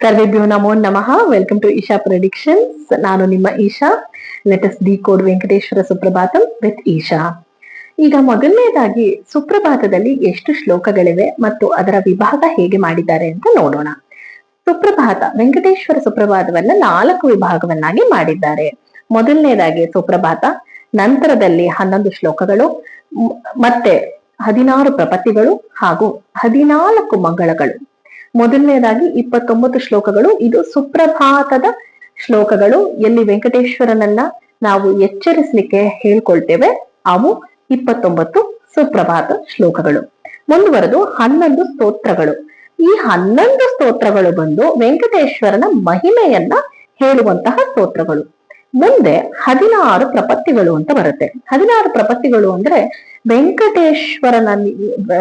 ಸರ್ವೇಭ್ಯೋ ನಮೋ ನಮಃ. Welcome to Isha predictions ನಾನು ನಿಮ್ಮ Isha. Let's decode Venkateshwara Suprabhatam with Isha. ಈಗ ಮೊದಲನೇದಾಗಿ ಸುಪ್ರಭಾತದಲ್ಲಿ ಎಷ್ಟು ಶ್ಲೋಕಗಳಿವೆ ಮತ್ತು ಅದರ ವಿಭಾಗ ಹೇಗೆ ಮಾಡಿದ್ದಾರೆ ಅಂತ ನೋಡೋಣ. ಸುಪ್ರಭಾತ ವೆಂಕಟೇಶ್ವರ ಸುಪ್ರಭಾತವನ್ನ ನಾಲ್ಕು ವಿಭಾಗವನ್ನಾಗಿ ಮಾಡಿದ್ದಾರೆ. ಮೊದಲನೇದಾಗಿ ಸುಪ್ರಭಾತ, ನಂತರದಲ್ಲಿ ಹನ್ನೊಂದು ಶ್ಲೋಕಗಳು ಮತ್ತೆ ಹದಿನಾರು ಪ್ರಪತಿಗಳು ಹಾಗೂ ಹದಿನಾಲ್ಕು ಮಂಗಳಗಳು. ಮೊದಲನೇದಾಗಿ ಇಪ್ಪತ್ತೊಂಬತ್ತು ಶ್ಲೋಕಗಳು. ಇದು ಸುಪ್ರಭಾತದ ಶ್ಲೋಕಗಳು. ಎಲ್ಲಿ ವೆಂಕಟೇಶ್ವರನನ್ನ ನಾವು ಎಚ್ಚರಿಸಲಿಕ್ಕೆ ಹೇಳ್ಕೊಳ್ತೇವೆ, ಅವು ಇಪ್ಪತ್ತೊಂಬತ್ತು ಸುಪ್ರಭಾತ ಶ್ಲೋಕಗಳು. ಮುಂದುವರೆದು ಹನ್ನೊಂದು ಸ್ತೋತ್ರಗಳು. ಈ ಹನ್ನೊಂದು ಸ್ತೋತ್ರಗಳು ಬಂದು ವೆಂಕಟೇಶ್ವರನ ಮಹಿಮೆಯನ್ನ ಹೇಳುವಂತಹ ಸ್ತೋತ್ರಗಳು. ಮುಂದೆ ಹದಿನಾರು ಪ್ರಪತ್ತಿಗಳು ಅಂತ ಬರುತ್ತೆ. ಹದಿನಾರು ಪ್ರಪತ್ತಿಗಳು ಅಂದ್ರೆ ವೆಂಕಟೇಶ್ವರನಲ್ಲಿ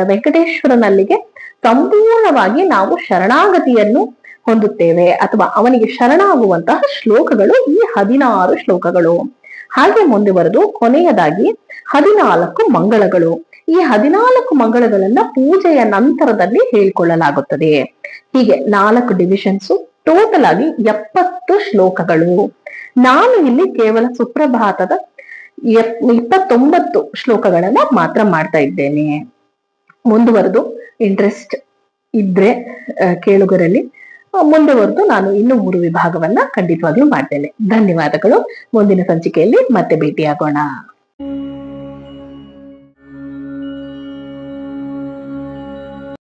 ವೆಂಕಟೇಶ್ವರನಲ್ಲಿಗೆ ಸಂಪೂರ್ಣವಾಗಿ ನಾವು ಶರಣಾಗತಿಯನ್ನು ಹೊಂದುತ್ತೇವೆ ಅಥವಾ ಅವನಿಗೆ ಶರಣಾಗುವಂತಹ ಶ್ಲೋಕಗಳು ಈ ಹದಿನಾರು ಶ್ಲೋಕಗಳು. ಹಾಗೆ ಮುಂದೆ ಬರೆದು ಕೊನೆಯದಾಗಿ ಹದಿನಾಲ್ಕು ಮಂಗಳಗಳು. ಈ ಹದಿನಾಲ್ಕು ಮಂಗಳಗಳನ್ನ ಪೂಜೆಯ ನಂತರದಲ್ಲಿ ಹೇಳಿಕೊಳ್ಳಲಾಗುತ್ತದೆ. ಹೀಗೆ ನಾಲ್ಕು ಡಿವಿಷನ್ಸ್ ಟೋಟಲ್ ಆಗಿ ಎಪ್ಪತ್ತು ಶ್ಲೋಕಗಳು. ನಾನು ಇಲ್ಲಿ ಕೇವಲ ಸುಪ್ರಭಾತದ ಇಪ್ಪತ್ತೊಂಬತ್ತು ಶ್ಲೋಕಗಳನ್ನ ಮಾತ್ರ ಮಾಡ್ತಾ ಇದ್ದೇನೆ. ಮುಂದುವರೆದು ಇಂಟ್ರೆಸ್ಟ್ ಇದ್ರೆ ಕೇಳುಗರಲ್ಲಿ ಮುಂದುವರೆದು ನಾನು ಇನ್ನು ಮೂರು ವಿಭಾಗವನ್ನ ಖಂಡಿತವಾಗ್ಲೂ ಮಾಡ್ತೇನೆ. ಧನ್ಯವಾದಗಳು. ಮುಂದಿನ ಸಂಚಿಕೆಯಲ್ಲಿ ಮತ್ತೆ ಭೇಟಿಯಾಗೋಣ.